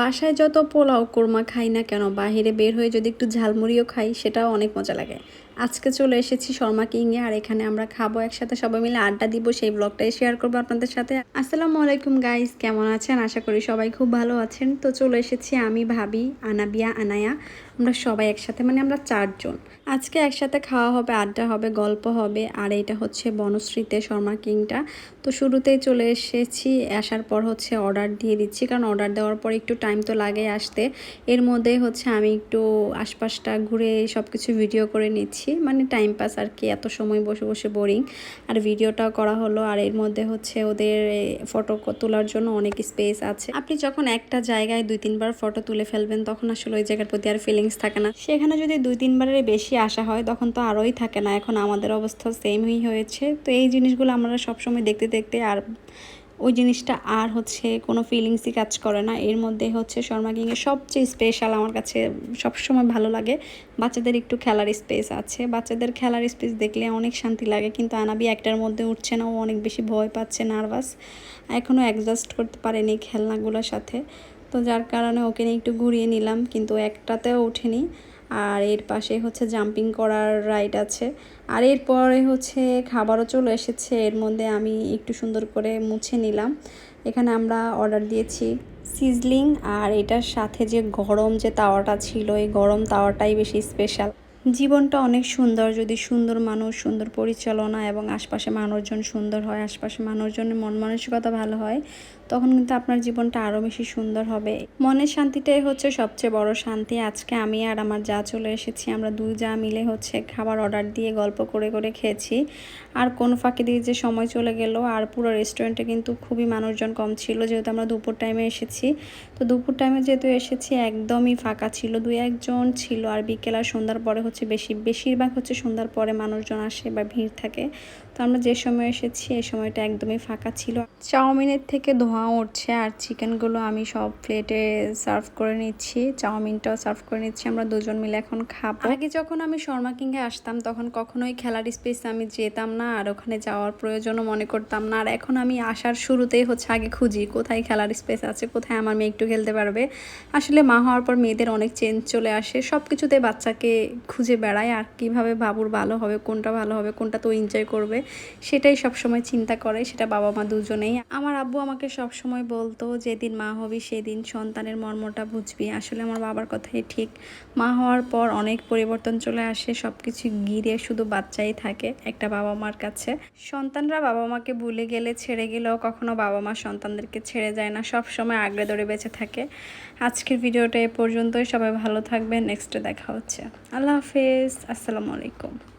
বাসায় যত পোলাও, কোরমা খাই না কেন, বাহিরে বের হয়ে যদি একটু ঝালমুড়িও খাই, সেটাও অনেক মজা লাগে। আজকে চলে এসেছি শর্মা কিংয়ে আর এখানে আমরা খাব একসাথে সবাই মিলে আড্ডা দিব, সেই ব্লগটাই শেয়ার করব আপনাদের সাথে। আসসালামু আলাইকুম গাইস কেমন আছেন? আশা করি সবাই খুব ভালো আছেন। তো চলে এসেছি আমি, ভাবি, আনাবিয়া, আনায়া। আমরা সবাই একসাথে মানে আমরা চারজন। আজকে একসাথে খাওয়া হবে, আড্ডা হবে, গল্প হবে, আর এটা হচ্ছে বনশ্রীতে শর্মা কিংটা। তো শুরুতেই চলে এসেছি, আসার পর হচ্ছে অর্ডার দিয়ে দিচ্ছি, কারণ অর্ডার দেওয়ার পর একটু টাইম তো লাগে আসতে। এর মধ্যে হচ্ছে আমি একটু আশপাশটা ঘুরে সব কিছু ভিডিও করে নিচ্ছি। মানে টাইম পাস আর কি, এত সময় বসে বসে বোরিং আর ভিডিওটাও করা হলো। আর এর মধ্যে হচ্ছে ওদের ফটো তোলার জন্য অনেক স্পেস আছে। আপনি যখন একটা জায়গায় দুই, তিনবার ফটো তুলে ফেলবেন, তখন আসলে ওই জায়গার প্রতি আর ফিলিংস থাকে না। সেখানে যদি দুই তিনবারের বেশি আসা হয়, তখন তো আরোই থাকে না। এখন আমাদের অবস্থা সেমই হয়েছে। তো এই জিনিসগুলো আমরা সবসময় দেখতে দেখতে আর ওই জিনিসটা আর হচ্ছে কোনো ফিলিংসই কাজ করে না। এর মধ্যে হচ্ছে শর্মা কিংয়ের সবচেয়ে স্পেশাল আমার কাছে সবসময় ভালো লাগে। বাচ্চাদের একটু খেলার স্পেস আছে। বাচ্চাদের খেলার স্পেস দেখলে অনেক শান্তি লাগে, কিন্তু আনাবি একটার মধ্যে উঠছে না। ও অনেক বেশি ভয় পাচ্ছে নার্ভাস এখনও অ্যাডজাস্ট করতে পারেনি খেলনাগুলোর সাথে। তো যার কারণে ওকে নিয়ে একটু ঘুরিয়ে নিলাম, কিন্তু একটাতেও ওঠেনি। আর এর পাশে হচ্ছে জাম্পিং করার রাইড আছে। আর এরপরে হচ্ছে খাবারও চলে এসেছে, এর মধ্যে আমি একটু সুন্দর করে মুছে নিলাম। এখানে আমরা অর্ডার দিয়েছি সিজলিং আর এটার সাথে যে গরম যে তাওয়াটা ছিল, এই গরম তাওয়াটাই বেশি স্পেশাল জীবনটা অনেক সুন্দর। যদি সুন্দর মানুষ, সুন্দর পরিচালনা এবং আশপাশে মানুষজন সুন্দর হয়, আশপাশে মানুষজনের মন মানসিকতা ভালো হয়, তখন কিন্তু আপনার জীবনটা আরও বেশি সুন্দর হবে। মনের শান্তিটাই হচ্ছে সবচেয়ে বড় শান্তি। আজকে আমি আর আমার যা চলে এসেছি, আমরা দুই যা মিলে হচ্ছে খাবার অর্ডার দিয়ে গল্প করে করে খেয়েছি। আর কোন ফাঁকে দিয়ে যে সময় চলে গেল, আর পুরো রেস্টুরেন্টে কিন্তু খুবই মানুষজন কম ছিল, যেহেতু আমরা দুপুর টাইমে এসেছি। তো দুপুর টাইমে যেহেতু এসেছি, একদমই ফাঁকা ছিল। দুই একজন ছিল আর বিকেল আর সন্ধ্যার পরে হচ্ছে বেশি বেশিরভাগ হচ্ছে সন্ধ্যার পরে মানুষজন আসে বা ভিড় থাকে। তো আমরা যে সময় এসেছি, এই সময়টা একদমই ফাঁকা ছিল। চাউমিনের থেকে ধোঁয়া উঠছে আর চিকেনগুলো আমি সব প্লেটে সার্ভ করে নিচ্ছি। চাউমিনটাও সার্ভ করে নিচ্ছি, আমরা দুজন মিলে এখন খাব। আগে যখন আমি শর্মা কিংয়ে আসতাম, তখন কখনোই খেলার স্পেস আমি যেতাম না আর ওখানে যাওয়ার প্রয়োজনও মনে করতাম না। আর এখন আমি আসার শুরুতেই হচ্ছে আগে খুঁজি, কোথায় খেলার স্পেস আছে, কোথায় আমার মেয়ে একটু খেলতে পারবে। আসলে মা হওয়ার পর মেয়েদের অনেক চেঞ্জ চলে আসে। সব কিছুতে বাচ্চাকে খুঁজে বেড়ায় আর কীভাবে বাবুর ভালো হবে, কোনটা ভালো হবে, কোনটা তো এনজয় করবে। সেটাই সব সময় চিন্তা করে, সেটা বাবা মা দুজনেই। আমার আব্বু আমাকে সব সময় বলতো, যেদিন মা হবি, সেদিন সন্তানের মর্মটা বুঝবি। আসলে আমার বাবার কথাই ঠিক। মা হওয়ার পর অনেক পরিবর্তন চলে আসে সব কিছু গিরে শুধু বাচ্চাই থাকে একটা বাবা মার কাছে। সন্তানরা বাবা মাকে ভুলে গেলে ছেড়ে গেলেও কখনো বাবা মা সন্তানদেরকে ছেড়ে যায় না সব সময় আগড়ে ধরে বেঁচে থাকে। আজকের ভিডিওটা এ পর্যন্তই। সবাই ভালো থাকবেন। নেক্সটে দেখা হচ্ছে। আল্লাহ হাফেজ। আসসালামু আলাইকুম।